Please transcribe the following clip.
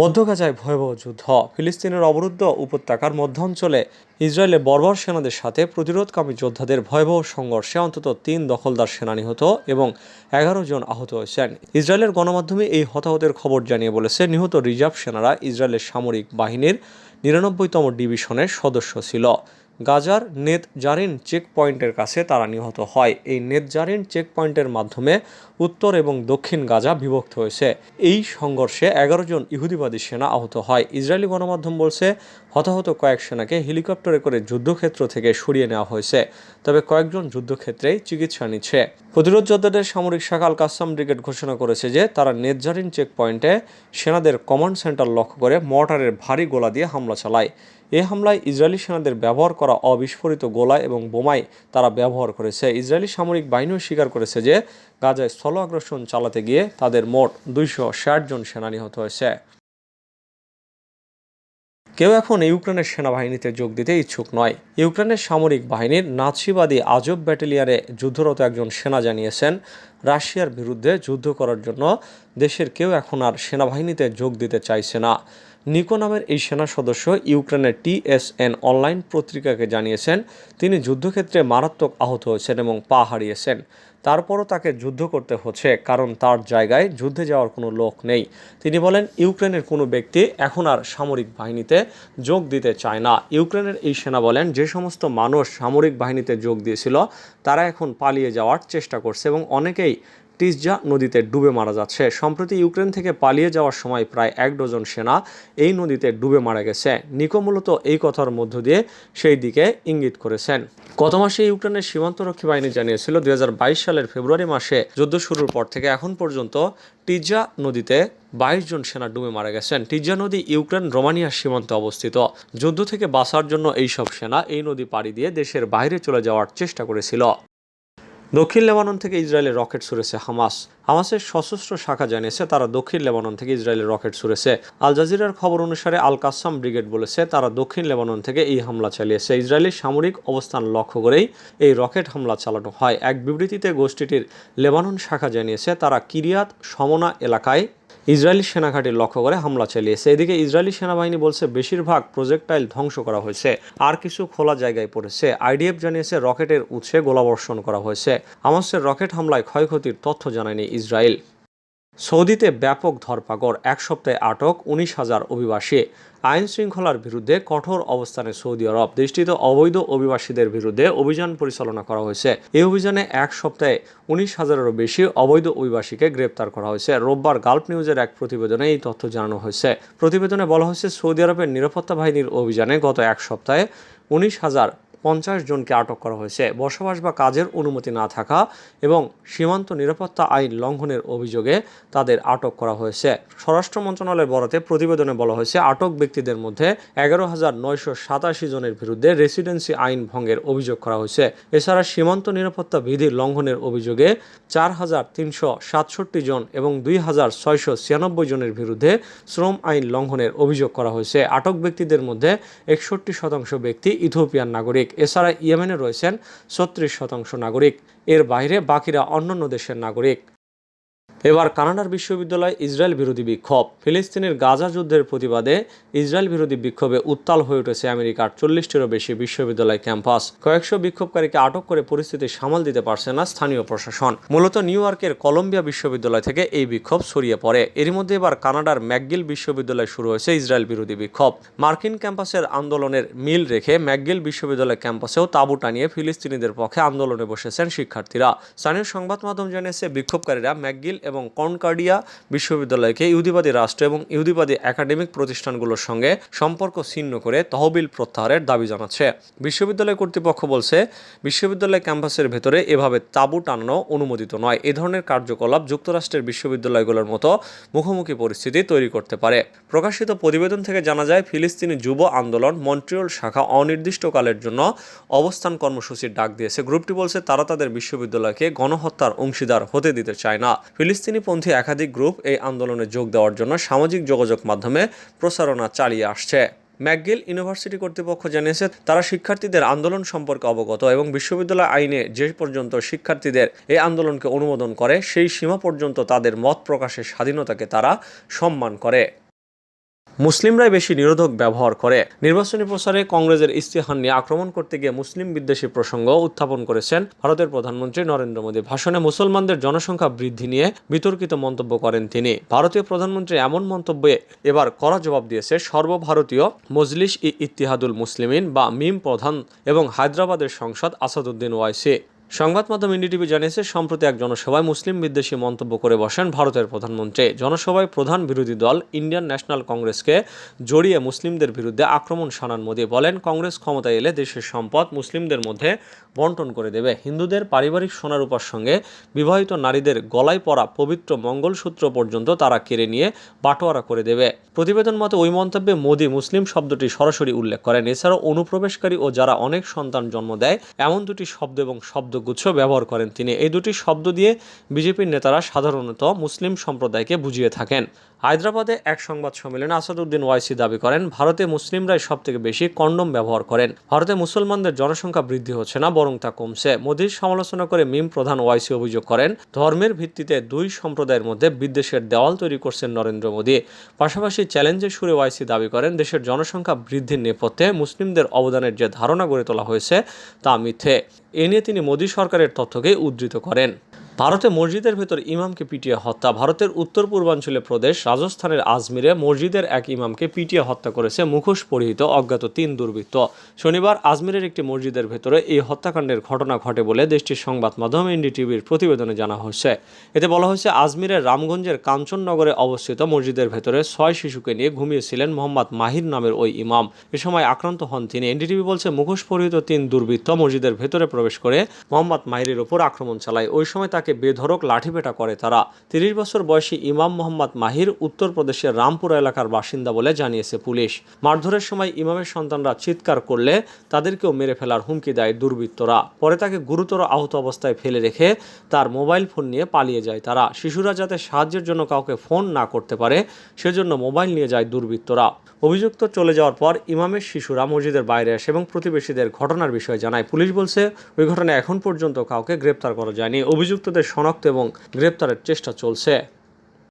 মধ্য গাজায় ভয়াবহ যুদ্ধ। ফিলিস্তিনের অবরুদ্ধ উপত্যকার মধ্যাঞ্চলে ইসরায়েলের বর্বর সেনাদের সাথে প্রতিরোধকামী যোদ্ধাদের ভয়াবহ সংঘর্ষে অন্তত তিন দখলদার সেনা নিহত এবং এগারো জন আহত হয়েছেন। ইসরায়েলের গণমাধ্যমে এই হতাহতের খবর জানিয়ে বলেছে, নিহত রিজার্ভ সেনারা ইসরায়েলের সামরিক বাহিনীর নিরানব্বইতম ডিভিশনের সদস্য ছিল। গাজার নেত জারিন চেক পয়েন্টের কাছে তারা নিহত হয়। এই নেত জারিন চেক পয়েন্টের মাধ্যমে উত্তর এবং দক্ষিণ গাজা বিভক্ত হয়েছে। এই সংঘর্ষে এগারো জন ইহুদিবাদী সেনা আহত হয়। ইসরায়েলি গণমাধ্যম বলছে, হতাহত কয়েক সেনাকে হেলিকপ্টারে করে যুদ্ধক্ষেত্র থেকে সরিয়ে নেওয়া হয়েছে। তবে কয়েকজন যুদ্ধক্ষেত্রেই চিকিৎসা নিচ্ছে। প্রতিরোধ যোদ্ধাদের সামরিক শাখা আল কাসাম ব্রিগেড ঘোষণা করেছে যে, তারা নেতজারিন চেক পয়েন্টে সেনাদের কমান্ড সেন্টার লক্ষ্য করে মর্টারের ভারী গোলা দিয়ে হামলা চালায়। এ হামলায় ইসরায়েলি সেনাদের ব্যবহার করা অবিস্ফোরিত গোলা এবং বোমাই তারা ব্যবহার করেছে। ইসরায়েলি সামরিক বাহিনীও স্বীকার করেছে যে গাজায় স্থল আগ্রাসন চালাতে গিয়ে তাদের মোট দুইশো ষাট জন সেনা নিহত হয়েছে। কেউ এখন ইউক্রেনের সেনাবাহিনীতে যোগ দিতে ইচ্ছুক নয়। ইউক্রেনের সামরিক বাহিনীর নাৎসিবাদী আজব ব্যাটালিয়ারে যুদ্ধরত একজন সেনা জানিয়েছেন, রাশিয়ার বিরুদ্ধে যুদ্ধ করার জন্য দেশের কেউ এখন আর সেনাবাহিনীতে যোগ দিতে চাইছে না। নিকো নামের এই সেনা সদস্য ইউক্রেনের টিএসএন অনলাইন পত্রিকাকে জানিয়েছেন, তিনি যুদ্ধক্ষেত্রে মারাত্মক আহত হয়েছেন এবং পা হারিয়েছেন। তারপরও তাকে যুদ্ধ করতে হচ্ছে, কারণ তার জায়গায় যুদ্ধে যাওয়ার কোনো লোক নেই। তিনি বলেন, ইউক্রেনের কোনো ব্যক্তি এখন আর সামরিক বাহিনীতে যোগ দিতে চায় না। ইউক্রেনের এই সেনা বলেন, যে সমস্ত মানুষ সামরিক বাহিনীতে যোগ দিয়েছিল, তারা এখন পালিয়ে যাওয়ার চেষ্টা করছে এবং অনেকেই টিসজা নদীতে ডুবে মারা যাচ্ছে। সম্প্রতি ইউক্রেন থেকে পালিয়ে যাওয়ার সময় প্রায় এক ডজন সেনা এই নদীতে ডুবে মারা গেছে। নিকো মূলত এই কথার মধ্য দিয়ে সেই দিকে ইঙ্গিত করেছেন। গত মাসে ইউক্রেনের সীমান্তরক্ষী বাহিনী জানিয়েছিল, দুই হাজার বাইশ সালের ফেব্রুয়ারি মাসে যুদ্ধ শুরুর পর থেকে এখন পর্যন্ত টিজা নদীতে বাইশ জন সেনা ডুবে মারা গেছেন। টিজা নদী ইউক্রেন রোমানিয়ার সীমান্তে অবস্থিত। যুদ্ধ থেকে বাঁচার জন্য এইসব সেনা এই নদী পাড়ি দিয়ে দেশের বাইরে চলে যাওয়ার চেষ্টা করেছিল। দক্ষিণ লেবানন থেকে ইসরায়েলে রকেট ছুড়েছে হামাস। হামাসের সশস্ত্র শাখা জানিয়েছে, তারা দক্ষিণ লেবানন থেকে ইসরায়েলের রকেট ছুড়েছে। আল জাজিরার খবর অনুসারে আল কাসাম ব্রিগেড বলেছে, তারা দক্ষিণ লেবানন থেকে এই হামলা চালিয়েছে। ইসরায়েলি সামরিক অবস্থান লক্ষ্য করেই এই রকেট হামলা চালানো হয়। এক বিবৃতিতে গোষ্ঠীটির লেবানন শাখা জানিয়েছে, তারা কিরিয়াত সমনা এলাকায় ইসরায়েলি সেনাঘাঁটি লক্ষ্য করে হামলা চালিয়েছে। এদিকে ইসরায়েলি সেনাবাহিনী বলছে, বেশিরভাগ প্রজেক্টাইল ধ্বংস করা হয়েছে। আর কিছু খোলা জায়গায় পড়েছে। আইডিএফ জানিয়েছে, রকেটের উৎসে গোলাবর্ষণ করা হয়েছে। হামাসের রকেট হামলায় ক্ষয়ক্ষতির তথ্য জানায়নি ইসরায়েল। সৌদিতে ব্যাপক ধরপাকড়, এক সপ্তাহে আটক উনিশ হাজার অভিবাসী। আইন শৃঙ্খলার বিরুদ্ধে কঠোর অবস্থানে সৌদি আরব দেশটিতে অবৈধ অভিবাসীদের বিরুদ্ধে অভিযান পরিচালনা করা হয়েছে। এই অভিযানে এক সপ্তাহে উনিশ হাজারেরও বেশি অবৈধ অভিবাসীকে গ্রেপ্তার করা হয়েছে। রোববার গাল্প নিউজের এক প্রতিবেদনে এই তথ্য জানানো হয়েছে। প্রতিবেদনে বলা হয়েছে, সৌদি আরবের নিরাপত্তা বাহিনীর অভিযানে গত এক সপ্তাহে উনিশ হাজার পঞ্চাশ জনকে আটক করা হয়েছে। বসবাস বা কাজের অনুমতি না থাকা এবং সীমান্ত নিরাপত্তা আইন লঙ্ঘনের অভিযোগে তাদের আটক করা হয়েছে। স্বরাষ্ট্র মন্ত্রণালয়ের বরাতে প্রতিবেদনে বলা হয়েছে, আটক ব্যক্তিদের মধ্যে এগারো হাজার নয়শো সাতাশি জনের বিরুদ্ধে রেসিডেন্সি আইন ভঙ্গের অভিযোগ করা হয়েছে। এছাড়া সীমান্ত নিরাপত্তা বিধির লঙ্ঘনের অভিযোগে চার হাজার তিনশো সাতষট্টি জন এবং দুই হাজার ছয়শো ছিয়ানব্বই জনের বিরুদ্ধে শ্রম আইন লঙ্ঘনের অভিযোগ করা হয়েছে। আটক ব্যক্তিদের মধ্যে একষট্টি শতাংশ ব্যক্তি ইথিওপিয়ান নাগরিক। এছাড়া ইয়েমেনে রয়েছেন ছত্রিশ শতাংশ নাগরিক। এর বাইরে বাকিরা অন্যান্য দেশের নাগরিক। এবার কানাডার বিশ্ববিদ্যালয় ইসরায়েল বিরোধী বিক্ষোভ। ফিলিস্তিনের গাজা যুদ্ধের প্রতিবাদে ইসরায়েল বিরোধী বিক্ষোভে উত্তাল হয়ে উঠেছে আমেরিকার চল্লিশটিরও বেশি বিশ্ববিদ্যালয় ক্যাম্পাস। কয়েকশো বিক্ষোভকারীকে আটক করে পরিস্থিতি সামাল দিতে পারছে না স্থানীয় প্রশাসন। মূলত নিউ ইয়র্কের কলম্বিয়া বিশ্ববিদ্যালয় থেকে এই বিক্ষোভ ছড়িয়ে পড়ে। এর মধ্যে এবার কানাডার ম্যাকগিল বিশ্ববিদ্যালয়ে শুরু হয়েছে ইসরায়েল বিরোধী বিক্ষোভ। মার্কিন ক্যাম্পাসের আন্দোলনের মিল রেখে ম্যাকগিল বিশ্ববিদ্যালয় ক্যাম্পাসেও তাঁবু টানিয়ে ফিলিস্তিনিদের পক্ষে আন্দোলনে বসেছেন শিক্ষার্থীরা। স্থানীয় সংবাদ মাধ্যম জানিয়েছে, বিক্ষোভকারীরা ম্যাকগিল এবং কনকার্ডিয়া বিশ্ববিদ্যালয়কে ইহুদিবাদী রাষ্ট্র এবং ইহুদিবাদী একাডেমিক প্রতিষ্ঠানগুলোর সঙ্গে সম্পর্ক ছিন্ন করে তহবিল প্রত্যাহারের দাবি জানাচ্ছে। বিশ্ববিদ্যালয় কর্তৃপক্ষ বলছে, বিশ্ববিদ্যালয় ক্যাম্পাসের ভেতরে এভাবে তাঁবু টানানো অনুমোদিত নয়। এ ধরনের কার্যকলাপ যুক্তরাষ্ট্রের বিশ্ববিদ্যালয়গুলোর মতো মুখোমুখি পরিস্থিতি তৈরি করতে পারে। প্রকাশিত প্রতিবেদন থেকে জানা যায়, ফিলিস্তিনি যুব আন্দোলন মন্ট্রিয়ল শাখা অনির্দিষ্টকালের জন্য অবস্থান কর্মসূচির ডাক দিয়েছে। গ্রুপটি বলছে, তারা তাদের বিশ্ববিদ্যালয়কে গণহত্যার অংশীদার হতে দিতে চায় না। ফিলিস্তিনিপন্থী একাধিক গ্রুপ এই আন্দোলনে যোগ দেওয়ার জন্য সামাজিক যোগাযোগ মাধ্যমে প্রচারণা চালিয়ে আসছে। ম্যাকগিল ইউনিভার্সিটি কর্তৃপক্ষ জানিয়েছে, তারা শিক্ষার্থীদের আন্দোলন সম্পর্কে অবগত এবং বিশ্ববিদ্যালয় আইনে যে পর্যন্ত শিক্ষার্থীদের এই আন্দোলনকে অনুমোদন করে, সেই সীমা পর্যন্ত তাদের মত প্রকাশের স্বাধীনতাকে তারা সম্মান করে। মুসলিমরাই বেশি নিরোধক ব্যবহার করে। নির্বাচনী প্রচারে কংগ্রেসের ইস্তেহার নিয়ে আক্রমণ করতে গিয়ে মুসলিম বিদ্বেষী প্রসঙ্গ উত্থাপন করেছেন ভারতের প্রধানমন্ত্রী নরেন্দ্র মোদী। ভাষণে মুসলমানদের জনসংখ্যা বৃদ্ধি নিয়ে বিতর্কিত মন্তব্য করেন তিনি। ভারতীয় প্রধানমন্ত্রী এমন মন্তব্যে এবার কড়া জবাব দিয়েছে সর্বভারতীয় মজলিস ই ইতিহাদুল মুসলিমিন বা মিম প্রধান এবং হায়দ্রাবাদের সংসদ আসাদুদ্দিন ওয়াইসি। সংবাদ মাধ্যম এনডিটিভি জানিয়েছে, সম্প্রতি এক জনসভায় মুসলিম বিদ্বেষী মন্তব্য করে বসেন ভারতের প্রধানমন্ত্রী। জনসভায় প্রধান বিরোধী দল ইন্ডিয়ান ন্যাশনাল কংগ্রেসকে জড়িয়ে মুসলিমদের বিরুদ্ধে আক্রমণ শানান মোদী বলেন, কংগ্রেস ক্ষমতায় এলে দেশের সম্পদ মুসলিমদের মধ্যে বন্টন করে দেবে। হিন্দুদের পারিবারিক সোনারূপার সঙ্গে বিবাহিত নারীদের গলায় পরা পবিত্র মঙ্গলসূত্র পর্যন্ত তারা কেড়ে নিয়ে বাটোয়ারা করে দেবে। প্রতিবেদন মতে, ওই মন্তব্যে মোদী মুসলিম শব্দটি সরাসরি উল্লেখ করেন। এছাড়াও অনুপ্রবেশকারী ও যারা অনেক সন্তান জন্ম দেয়, এমন দুটি শব্দ এবং শব্দগুচ্ছ ব্যবহার করেন তিনি। এই দুটি শব্দ দিয়ে বিজেপির নেতারা সাধারণত মুসলিম সম্প্রদায়কে বুঝিয়ে থাকেন। হায়দ্রাবাদে এক সংবাদ সম্মেলনে আসাদুদ্দিন ওয়াইসি দাবি করেন, ভারতে মুসলিমরাই সব থেকে বেশি কন্ডম ব্যবহার করেন। ভারতে মুসলমানদের জনসংখ্যা বৃদ্ধি হচ্ছে না, বরং তা কমছে। মোদীর সমালোচনা করে মিম প্রধান ওয়াইসি অভিযোগ করেন, ধর্মের ভিত্তিতে দুই সম্প্রদায়ের মধ্যে বিদ্বেষের দেওয়াল তৈরি করছেন নরেন্দ্র মোদী। পাশাপাশি চ্যালেঞ্জের সুরে ওয়াইসি দাবি করেন, দেশের জনসংখ্যা বৃদ্ধির নেপথ্যে মুসলিমদের অবদানের যে ধারণা গড়ে তোলা হয়েছে, তা মিথ্যে। এ নিয়ে তিনি মোদী সরকারের তথ্যকে উদ্ধৃত করেন ভারতে মসজিদের ভেতর ইমামকে পিটিয়ে হত্যা, ভারতের উত্তর পূর্বাঞ্চলীয় প্রদেশ, রাজস্থানের আজমিরে মসজিদের এক ইমামকে পিটিয়ে হত্যা করেছে মুখোশ পরিহিত অজ্ঞাত তিন দুর্বৃত্ত। শনিবার আজমিরের একটি মসজিদের ভেতরে এই হত্যাকাণ্ডের ঘটনা ঘটে বলে দেশটির সংবাদ মাধ্যম এনডিটিভির প্রতিবেদনে জানা হয়েছে। এতে বলা হয়েছে, আজমিরের রামগঞ্জের কাঞ্চননগরে অবস্থিত মসজিদের ভেতরে ছয় শিশুকে নিয়ে ঘুমিয়েছিলেন মোহাম্মদ মাহির নামের ওই ইমাম। এ সময় আক্রান্ত হন তিনি। এনডিটিভি বলছে, মুখোশ পরিহিত তিন দুর্বৃত্ত মসজিদের ভেতরে প্রবেশ করে মোহাম্মদ মাহিরের ওপর আক্রমণ চালায়। ওই সময় তাকে বেধরক লাঠিপেটা করে তারা। তিরিশ বছর বয়সী ইমাম মোহাম্মদ মাহির উত্তরপ্রদেশের রামপুর এলাকার বাসিন্দা বলে জানিয়েছে পুলিশ। মারধরের সময় ইমামের সন্তানরা চিৎকার করলে তাদেরকেও মেরে ফেলার হুমকি দেয় দুর্বৃত্তরা। পরে তাকে গুরুতর আহত অবস্থায় ফেলে রেখে তার মোবাইল ফোন নিয়ে পালিয়ে যায় তারা। শিশুরা যাতে সাহায্যের জন্য কাউকে ফোন না করতে পারে, সেজন্য মোবাইল নিয়ে যায় দুর্বৃত্তরা। অভিযুক্ত চলে যাওয়ার পর ইমামের শিশুরা মসজিদের বাইরে আসে এবং প্রতিবেশীদের ঘটনার বিষয়ে জানায়। পুলিশ বলছে, ওই ঘটনায় এখন পর্যন্ত কাউকে গ্রেপ্তার করা যায়নি। অভিযুক্তদের শনাক্ত এবং গ্রেপ্তারের চেষ্টা চলছে।